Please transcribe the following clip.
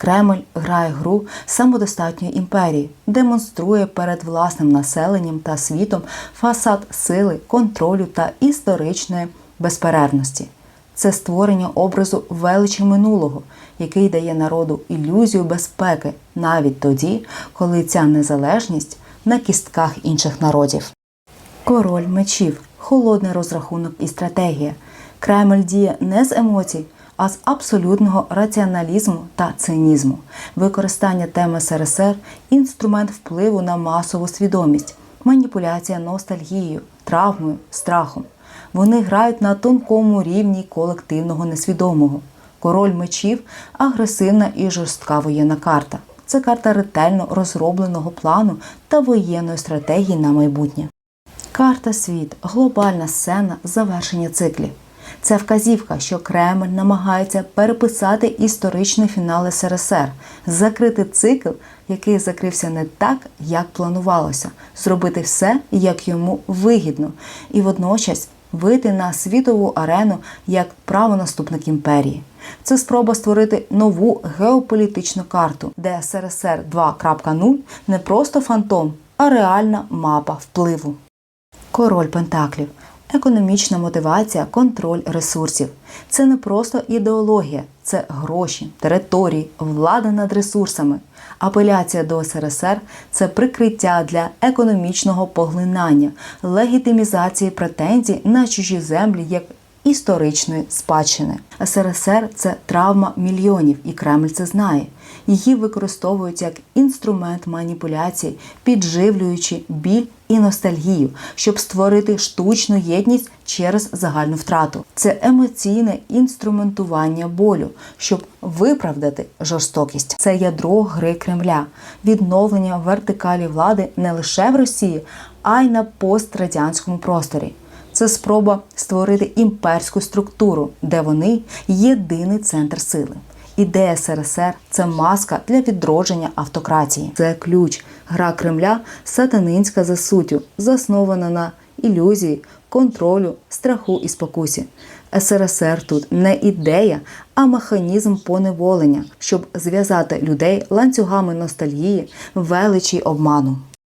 Кремль грає гру самодостатньої імперії, демонструє перед власним населенням та світом фасад сили, контролю та історичної безперервності. Це створення образу величі минулого, який дає народу ілюзію безпеки навіть тоді, коли ця незалежність на кістках інших народів. Король мечів, холодний розрахунок і стратегія. Кремль діє не з емоцій, а з абсолютного раціоналізму та цинізму. Використання теми СРСР інструмент впливу на масову свідомість, маніпуляція ностальгією, травмою, страхом. Вони грають на тонкому рівні колективного несвідомого. Король мечів агресивна і жорстка воєнна карта. Це карта ретельно розробленого плану та воєнної стратегії на майбутнє. Карта світ, глобальна сцена завершення циклів. Це вказівка, що Кремль намагається переписати історичний фінал СРСР, закрити цикл, який закрився не так, як планувалося, зробити все, як йому вигідно, і водночас вийти на світову арену як правонаступник імперії. Це спроба створити нову геополітичну карту, де СРСР 2.0 не просто фантом, а реальна мапа впливу. Король Пентаклів. Економічна мотивація, контроль ресурсів. Це не просто ідеологія, це гроші, території, влада над ресурсами. Апеляція до СРСР це прикриття для економічного поглинання, легітимізації претензій на чужі землі як історичної спадщини. СРСР це травма мільйонів, і Кремль це знає. Її використовують як інструмент маніпуляцій, підживлюючи біль і ностальгію, щоб створити штучну єдність через загальну втрату. Це емоційне інструментування болю, щоб виправдати жорстокість. Це ядро гри Кремля, відновлення вертикалі влади не лише в Росії, а й на пострадянському просторі. Це спроба створити імперську структуру, де вони єдиний центр сили. Ідея СРСР це маска для відродження автократії. Це ключ. Гра Кремля сатанинська за суттю, заснована на ілюзії, контролю, страху і спокусі. СРСР тут не ідея, а механізм поневолення, щоб зв'язати людей ланцюгами ностальгії, величі обману.